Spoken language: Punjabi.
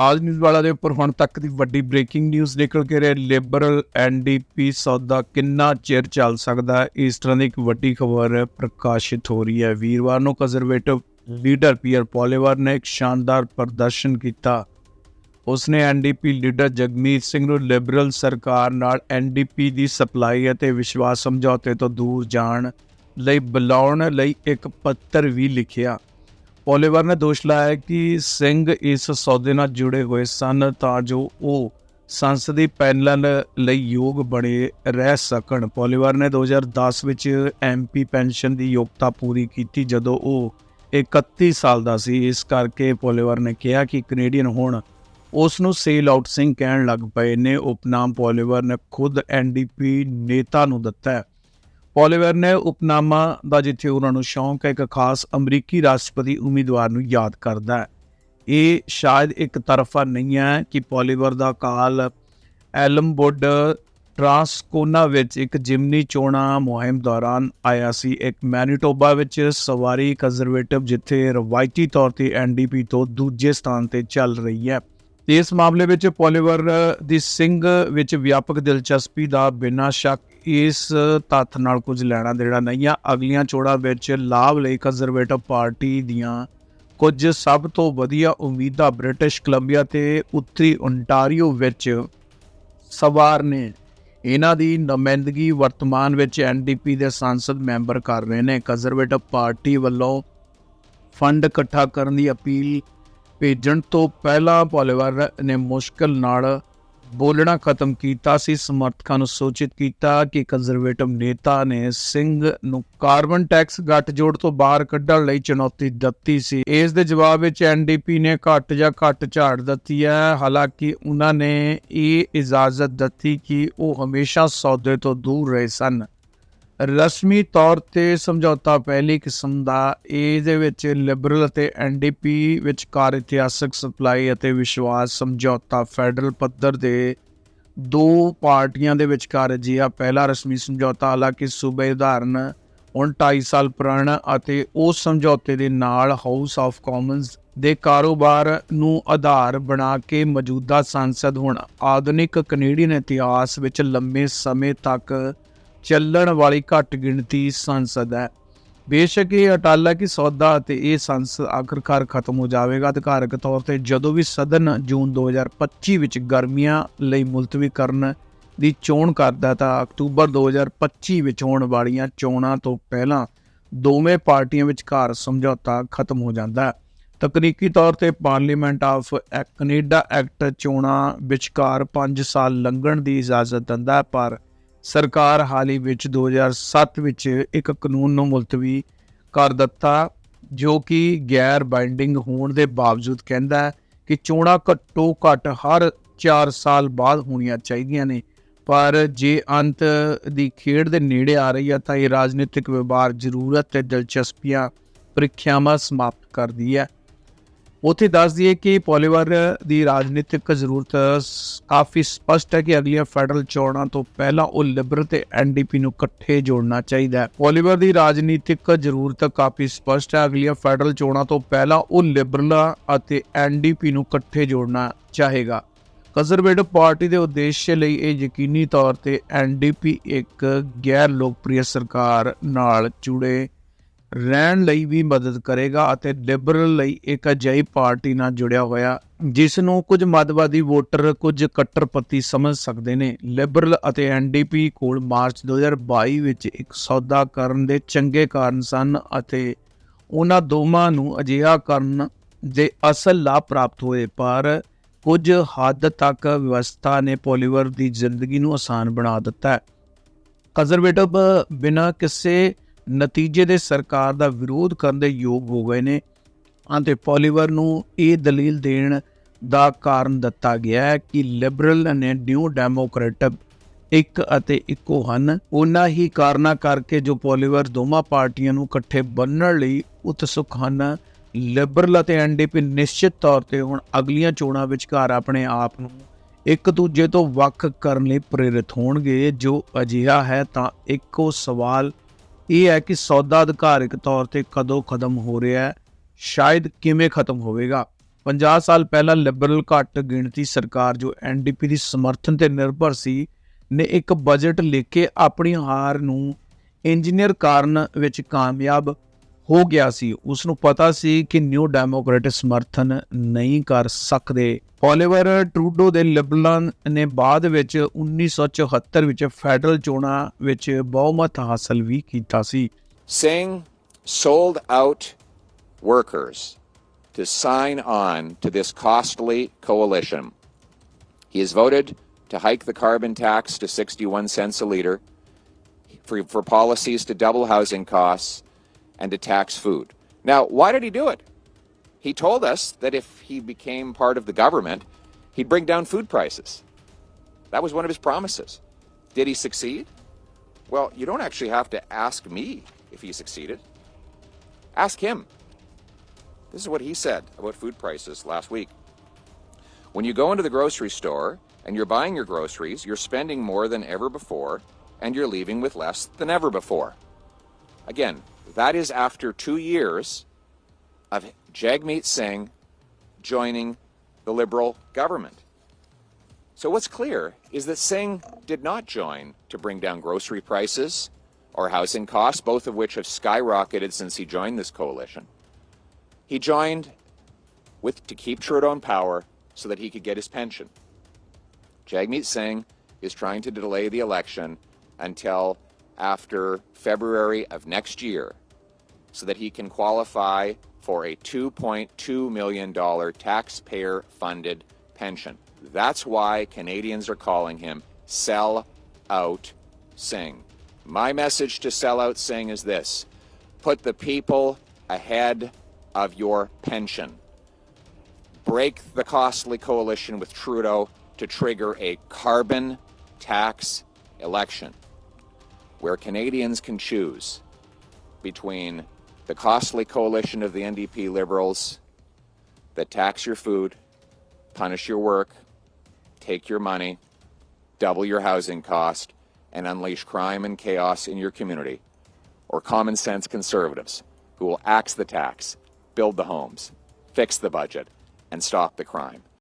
ਆਜ ਨਿਊਜ਼ ਵਾਲਾ ਦੇ ਉੱਪਰ ਹੁਣ ਤੱਕ ਦੀ ਵੱਡੀ ਬ੍ਰੇਕਿੰਗ ਨਿਊਜ਼ ਨਿਕਲ ਕੇ ਰਿਹਾ। ਲਿਬਰਲ ਐਨਡੀਪੀ ਸੌਦਾ ਕਿੰਨਾ ਚਿਰ ਚੱਲ ਸਕਦਾ ਇਸ ਤਰ੍ਹਾਂ ਦੀ ਇੱਕ ਵੱਡੀ ਖਬਰ ਪ੍ਰਕਾਸ਼ਿਤ ਹੋ ਰਹੀ ਹੈ। ਵੀਰਵਾਰ ਨੂੰ ਕੰਜ਼ਰਵੇਟਿਵ ਲੀਡਰ ਪੀਅਰ ਪੋਲੀਵਾਰ ਨੇ ਇੱਕ ਸ਼ਾਨਦਾਰ ਪ੍ਰਦਰਸ਼ਨ ਕੀਤਾ। ਉਸਨੇ ਐਨਡੀਪੀ ਲੀਡਰ ਜਗਮੀਤ ਸਿੰਘ ਨੂੰ ਲਿਬਰਲ ਸਰਕਾਰ ਨਾਲ ਐਨਡੀਪੀ ਦੀ ਸਪਲਾਈ ਅਤੇ ਵਿਸ਼ਵਾਸ ਸਮਝੌਤੇ ਤੋਂ ਦੂਰ ਜਾਣ ਲਈ ਬੁਲਾਉਣ ਲਈ ਇੱਕ ਪੱਤਰ ਵੀ ਲਿਖਿਆ। ਪੋਲੀਵਰ ਨੇ ਦੋਸ਼ ਲਾਇਆ ਕਿ ਸਿੰਘ ਇਸ ਸੌਦੇ ਨਾਲ ਜੁੜੇ ਹੋਏ ਸਨ ਤਾਂ ਜੋ ਉਹ ਸੰਸਦੀ ਪੈਨਲ ਲਈ ਯੋਗ ਬਣੇ ਰਹਿ ਸਕਣ। ਪੋਲੀਵਰ ਨੇ 2010 ਵਿੱਚ ਐਮਪੀ ਪੈਨਸ਼ਨ ਦੀ ਯੋਗਤਾ ਪੂਰੀ ਕੀਤੀ ਜਦੋਂ ਉਹ 31 ਸਾਲ ਦਾ ਸੀ। ਇਸ ਕਰਕੇ ਪੋਲੀਵਰ ਨੇ ਕਿਹਾ ਕਿ ਕੈਨੇਡੀਅਨ ਹੋਣ ਉਸ ਨੂੰ ਸੇਲ ਆਊਟ ਸਿੰਘ ਕਹਿਣ ਲੱਗ ਪਏ ਨੇ। ਉਪਨਾਮ ਪੋਲੀਵਰ ਨੇ ਖੁਦ ਐਨਡੀਪੀ ਨੇਤਾ ਨੂੰ ਦਿੱਤਾ ਪੋਲੀਵਰ ਨੇ ਉਪਨਾਮਾ ਦਾ ਜਿੱਥੇ ਉਹਨਾਂ ਨੂੰ ਸ਼ੌਂਕ ਹੈ, ਇੱਕ ਖਾਸ ਅਮਰੀਕੀ ਰਾਸ਼ਟਰਪਤੀ ਉਮੀਦਵਾਰ ਨੂੰ ਯਾਦ ਕਰਦਾ ਹੈ। ਇਹ ਸ਼ਾਇਦ ਇੱਕ ਤਰਫਾ ਨਹੀਂ ਹੈ ਕਿ ਪੋਲੀਵਰ ਦਾ ਕਾਲ ਐਲਮਵੁੱਡ ਟਰਾਂਸਕੋਨਾ ਵਿੱਚ ਇੱਕ ਜਿਮਨੀ ਚੋਣਾ ਮੁਹਿੰਮ ਦੌਰਾਨ ਆਇਆ ਸੀ। ਇੱਕ ਮੈਨੀਟੋਬਾ ਵਿੱਚ ਸਵਾਰੀ ਕੰਜ਼ਰਵੇਟਿਵ ਜਿੱਥੇ ਰਵਾਇਤੀ ਤੌਰ ਤੇ ਐਨਡੀਪੀ ਤੋਂ ਦੂਜੇ ਸਥਾਨ ਤੇ ਚੱਲ ਰਹੀ ਹੈ। ਇਸ ਮਾਮਲੇ ਵਿੱਚ ਪੋਲੀਵਰ ਦੀ ਸਿੰਘ ਵਿੱਚ ਵਿਆਪਕ ਦਿਲਚਸਪੀ ਦਾ ਬਿਨਾਂ ਸ਼ੱਕ ਇਸ ਤੱਥ ਨਾਲ ਕੁਝ ਲੈਣਾ ਦੇਣਾ ਨਹੀਂ ਆ। ਅਗਲੀਆਂ ਚੋਣਾਂ ਵਿੱਚ ਲਾਭ ਲਈ ਕੰਜ਼ਰਵੇਟਿਵ ਪਾਰਟੀ ਦੀਆਂ ਕੁਝ ਸਭ ਤੋਂ ਵਧੀਆ ਉਮੀਦਾਂ ਬ੍ਰਿਟਿਸ਼ ਕੋਲੰਬੀਆ ਤੇ ਉੱਤਰੀ ਓਨਟਾਰੀਓ ਵਿੱਚ ਸਵਾਰ ਨੇ। ਇਹਨਾਂ ਦੀ ਨੁਮਾਇੰਦਗੀ ਵਰਤਮਾਨ ਵਿੱਚ ਐਨਡੀਪੀ ਦੇ ਸੰਸਦ ਮੈਂਬਰ ਕਰ ਰਹੇ ਨੇ। ਕੰਜ਼ਰਵੇਟਿਵ ਪਾਰਟੀ ਵੱਲੋਂ ਫੰਡ ਇਕੱਠਾ ਕਰਨ ਦੀ ਅਪੀਲ ਭੇਜਣ ਤੋਂ ਪਹਿਲਾਂ ਪੋਲੀਵਾਰ ਨੇ ਮੁਸ਼ਕਲ ਨਾਲ ਬੋਲਣਾ ਖਤਮ ਕੀਤਾ ਸੀ, ਸਮਰਥਕਾਂ ਨੂੰ ਸੂਚਿਤ ਕੀਤਾ ਕਿ ਕੰਜ਼ਰਵੇਟਿਵ ਨੇਤਾ ਨੇ ਸਿੰਘ ਨੂੰ ਕਾਰਬਨ ਟੈਕਸ ਗੱਠਜੋੜ ਤੋਂ ਬਾਹਰ ਕੱਢਣ ਲਈ ਚੁਣੌਤੀ ਦਿੱਤੀ ਸੀ। ਇਸ ਦੇ ਜਵਾਬ ਵਿੱਚ ਐਨਡੀਪੀ ਨੇ ਘੱਟ ਜਾਂ ਘੱਟ ਝਾੜ ਦਿੱਤੀ ਹੈ। ਹਾਲਾਂਕਿ ਉਹਨਾਂ ਨੇ ਇਹ ਇਜਾਜ਼ਤ ਦਿੱਤੀ ਕਿ ਉਹ ਹਮੇਸ਼ਾ ਸੌਦੇ ਤੋਂ ਦੂਰ ਰਹੇ ਸਨ। ਰਸਮੀ ਤੌਰ ਤੇ ਸਮਝੌਤਾ ਪਹਿਲੀ ਕਿਸਮ ਦਾ, ਇਹਦੇ ਵਿੱਚ ਲਿਬਰਲ ਅਤੇ ਐਨਡੀਪੀ ਵਿਚਕਾਰ ਇਤਿਹਾਸਕ ਸਪਲਾਈ ਅਤੇ ਵਿਸ਼ਵਾਸ ਸਮਝੌਤਾ ਫੈਡਰਲ ਪੱਧਰ ਦੇ ਦੋ ਪਾਰਟੀਆਂ ਦੇ ਵਿਚਕਾਰ ਜਿਹਾ ਪਹਿਲਾ ਰਸਮੀ ਸਮਝੌਤਾ, ਹਾਲਾਂਕਿ ਸੂਬੇ ਉਦਾਹਰਨ ਹੁਣ 2.5 ਸਾਲ ਪੁਰਾਣਾ ਅਤੇ ਉਸ ਸਮਝੌਤੇ ਦੇ ਨਾਲ ਹਾਊਸ ਆਫ ਕਾਮਨਸ ਦੇ ਕਾਰੋਬਾਰ ਨੂੰ ਆਧਾਰ ਬਣਾ ਕੇ ਮੌਜੂਦਾ ਸੰਸਦ ਹੁਣ। ਆਧੁਨਿਕ ਕੈਨੇਡੀਅਨ ਇਤਿਹਾਸ ਵਿੱਚ ਲੰਮੇ ਸਮੇਂ ਤੱਕ ਚੱਲਣ ਵਾਲੀ ਘੱਟ ਗਿਣਤੀ ਸੰਸਦ ਹੈ। ਬੇਸ਼ੱਕ ਇਹ ਅਟਾਲਾ ਕਿ ਸੌਦਾ ਅਤੇ ਇਹ ਸੰਸਦ ਆਖਰਕਾਰ ਖਤਮ ਹੋ ਜਾਵੇਗਾ। ਅਧਿਕਾਰਕ ਤੌਰ ਤੇ ਜਦੋਂ ਵੀ ਸਦਨ ਜੂਨ 2025 ਵਿੱਚ ਗਰਮੀਆਂ ਲਈ ਮੁਲਤਵੀ ਕਰਨ ਦੀ ਚੋਣ ਕਰਦਾ ਤਾਂ ਅਕਤੂਬਰ 2025 ਵਿੱਚ ਹੋਣ ਵਾਲੀਆਂ ਚੋਣਾਂ ਤੋਂ ਪਹਿਲਾਂ ਦੋਵੇਂ ਪਾਰਟੀਆਂ ਵਿਚਕਾਰ ਸਮਝੌਤਾ ਖਤਮ ਹੋ ਜਾਂਦਾ ਹੈ। ਤਕਨੀਕੀ ਤੌਰ ਤੇ ਪਾਰਲੀਮੈਂਟ ਆਫ ਕੈਨੇਡਾ ਐਕਟ ਚੋਣਾਂ ਵਿਚਕਾਰ 5 ਸਾਲ ਲੰਘਣ ਦੀ ਇਜਾਜ਼ਤ ਦਿੰਦਾ ਪਰ ਸਰਕਾਰ ਹਾਲ ਹੀ ਵਿੱਚ 2007 ਵਿੱਚ ਇੱਕ ਕਾਨੂੰਨ ਨੂੰ ਮੁਲਤਵੀ ਕਰ ਦਿੱਤਾ, ਜੋ ਕਿ ਗੈਰ ਬਾਈਂਡਿੰਗ ਹੋਣ ਦੇ ਬਾਵਜੂਦ ਕਹਿੰਦਾ ਹੈ ਕਿ ਚੋਣਾਂ ਘੱਟੋ ਘੱਟ ਹਰ 4 ਸਾਲ ਬਾਅਦ ਹੋਣੀਆਂ ਚਾਹੀਦੀਆਂ ਨੇ। ਪਰ ਜੇ ਅੰਤ ਦੀ ਖੇਡ ਦੇ ਨੇੜੇ ਆ ਰਹੀ ਹੈ, ਤਾਂ ਇਹ ਰਾਜਨੀਤਿਕ ਵਿਵਹਾਰ ਜ਼ਰੂਰਤ ਤੇ ਦਿਲਚਸਪੀਆਂ ਪ੍ਰੀਖਿਆਵਾਂ ਸਮਾਪਤ ਕਰਦੀ ਹੈ। ਉੱਥੇ ਦੱਸ ਦਈਏ ਕਿ ਪੋਲੀਵਰ ਦੀ ਰਾਜਨੀਤਿਕ ਜ਼ਰੂਰਤ ਸ- ਕਾਫੀ ਸਪਸ਼ਟ ਹੈ ਕਿ ਅਗਲੀਆਂ ਫੈਡਰਲ ਚੋਣਾਂ ਤੋਂ ਪਹਿਲਾਂ ਉਹ ਲਿਬਰਲ ਤੇ ਐਨਡੀਪੀ ਨੂੰ ਇਕੱਠੇ ਜੋੜਨਾ ਚਾਹੀਦਾ ਹੈ। ਪੋਲੀਵਾਰ ਦੀ ਰਾਜਨੀਤਿਕ ਜ਼ਰੂਰਤ ਕਾਫੀ ਸਪਸ਼ਟ ਹੈ। ਅਗਲੀਆਂ ਫੈਡਰਲ ਚੋਣਾਂ ਤੋਂ ਪਹਿਲਾਂ ਉਹ ਲਿਬਰਲ ਅਤੇ ਐਨਡੀਪੀ ਨੂੰ ਇਕੱਠੇ ਜੋੜਨਾ ਚਾਹੇਗਾ। ਕੰਜ਼ਰਵੇਟਿਵ ਪਾਰਟੀ ਦੇ ਉਦੇਸ਼ ਲਈ ਇਹ ਯਕੀਨੀ ਤੌਰ ਤੇ ਐਨਡੀਪੀ ਇੱਕ ਗੈਰ ਲੋਕਪ੍ਰਿਯ ਸਰਕਾਰ ਨਾਲ ਜੁੜੇ ਰਹਿਣ ਲਈ ਵੀ ਮਦਦ ਕਰੇਗਾ ਅਤੇ ਲਿਬਰਲ ਲਈ ਇੱਕ ਅਜਿਹੀ ਪਾਰਟੀ ਨਾਲ ਜੁੜਿਆ ਹੋਇਆ, ਜਿਸ ਨੂੰ ਕੁਝ ਮੱਧਵਾਦੀ ਵੋਟਰ ਕੁਝ ਕੱਟੜਪੰਥੀ ਸਮਝ ਸਕਦੇ ਨੇ। ਲਿਬਰਲ ਅਤੇ ਐਨਡੀਪੀ ਕੋਲ ਮਾਰਚ 2022 ਵਿੱਚ ਇੱਕ ਸੌਦਾ ਕਰਨ ਦੇ ਚੰਗੇ ਕਾਰਨ ਸਨ ਅਤੇ ਉਹਨਾਂ ਦੋਵਾਂ ਨੂੰ ਅਜਿਹਾ ਕਰਨ ਦੇ ਅਸਲ ਲਾਭ ਪ੍ਰਾਪਤ ਹੋਏ, ਪਰ ਕੁਝ ਹੱਦ ਤੱਕ ਵਿਵਸਥਾ ਨੇ ਪੋਲੀਵਰ ਦੀ ਜ਼ਿੰਦਗੀ ਨੂੰ ਆਸਾਨ ਬਣਾ ਦਿੱਤਾ ਹੈ। ਕੰਜ਼ਰਵੇਟਿਵ ਬਿਨਾਂ ਕਿਸੇ ਨਤੀਜੇ ਦੇ ਸਰਕਾਰ ਦਾ ਵਿਰੋਧ ਕਰਨ ਦੇ ਯੋਗ ਹੋ ਗਏ ਨੇ। ਅਤੇ ਪੋਲੀਵਰ ਨੂੰ ਇਹ ਦਲੀਲ ਦੇਣ ਦਾ ਕਾਰਨ ਦਿੱਤਾ ਗਿਆ ਹੈ ਕਿ ਲਿਬਰਲ ਨੇ ਨਿਊ ਡੈਮੋਕ੍ਰੇਟਿਵ ਇੱਕ ਅਤੇ ਇੱਕੋ ਹਨ। ਉਹਨਾਂ ਹੀ ਕਾਰਨਾਂ ਕਰਕੇ ਜੋ ਪੋਲੀਵਰ ਦੋਵਾਂ ਪਾਰਟੀਆਂ ਨੂੰ ਇਕੱਠੇ ਬੰਨਣ ਲਈ ਉਤਸੁਕ ਹਨ। ਲਿਬਰਲ ਅਤੇ ਐਨਡੀਪੀ ਨਿਸ਼ਚਿਤ ਤੌਰ ਤੇ ਹੁਣ ਅਗਲੀਆਂ ਚੋਣਾਂ ਵਿਚਕਾਰ ਆਪਣੇ ਆਪ ਨੂੰ ਇੱਕ ਦੂਜੇ ਤੋਂ ਵੱਖ ਕਰਨ ਲਈ ਪ੍ਰੇਰਿਤ ਹੋਣਗੇ। ਜੋ ਅਜਿਹਾ ਹੈ ਤਾਂ ਇੱਕੋ ਸਵਾਲ ਇਹ ਹੈ ਕਿ ਸੌਦਾ ਅਧਿਕਾਰਿਕ ਤੌਰ ਤੇ ਕਦੋਂ ਖਤਮ ਹੋ ਰਿਹਾ ਹੈ, ਸ਼ਾਇਦ ਕਿਵੇਂ ਖਤਮ ਹੋਵੇਗਾ। 50 ਸਾਲ ਪਹਿਲਾਂ ਲਿਬਰਲ ਘੱਟ ਗਿਣਤੀ ਸਰਕਾਰ ਜੋ ਐਨਡੀਪੀ ਦੀ ਸਮਰਥਨ ਤੇ ਨਿਰਭਰ ਸੀ, ਨੇ ਇੱਕ ਬਜਟ ਲਿਖ ਕੇ ਆਪਣੀ ਹਾਰ ਨੂੰ ਇੰਜੀਨੀਅਰ ਕਾਰਨ ਵਿੱਚ ਕਾਮਯਾਬ ਹੋ ਗਿਆ ਸੀ। ਉਸ ਨੂੰ ਪਤਾ ਸੀ ਕਿ ਨਿਊ ਡੈਮੋਕ੍ਰੇਟ ਸਮਰਥਨ ਨਹੀਂ ਕਰ ਸਕਦੇ। ਓਲੀਵਰ ਟਰੂਡੋ ਦੇ ਲਿਬਰਲਾਂ ਨੇ ਬਾਅਦ ਵਿੱਚ 1974 ਵਿੱਚ ਫੈਡਰਲ ਚੋਣਾਂ ਵਿੱਚ ਬਹੁਮਤ ਹਾਸਲ ਵੀ ਕੀਤਾ ਸੀ Singh sold out workers to sign on to this costly coalition. He has voted to hike the carbon tax to 61 cents a liter, for, for policies to double housing costs, and to tax food. Now, why did he do it? He told us that if he became part of the government, he'd bring down food prices. That was one of his promises. Did he succeed? Well, you don't actually have to ask me if he succeeded. Ask him. This is what he said about food prices last week. When you go into the grocery store and you're buying your groceries, you're spending more than ever before, and you're leaving with less than ever before. Again, that is after two years of Jagmeet Singh joining the Liberal government. So, what's clear is that Singh did not join to bring down grocery prices or housing costs, both of which have skyrocketed since he joined this coalition. He joined with to keep Trudeau in power so that he could get his pension. Jagmeet Singh is trying to delay the election until after February of next year so that he can qualify for a $2.2 million taxpayer funded pension. That's why Canadians are calling him Sell Out Singh. My message to Sell Out Singh is this put the people ahead of your pension. Break the costly coalition with Trudeau to trigger a carbon tax election where Canadians can choose between the costly coalition of the NDP Liberals that tax your food, punish your work, take your money, double your housing cost, and unleash crime and chaos in your community, or common sense conservatives who will axe the tax, build the homes, fix the budget, and stop the crime.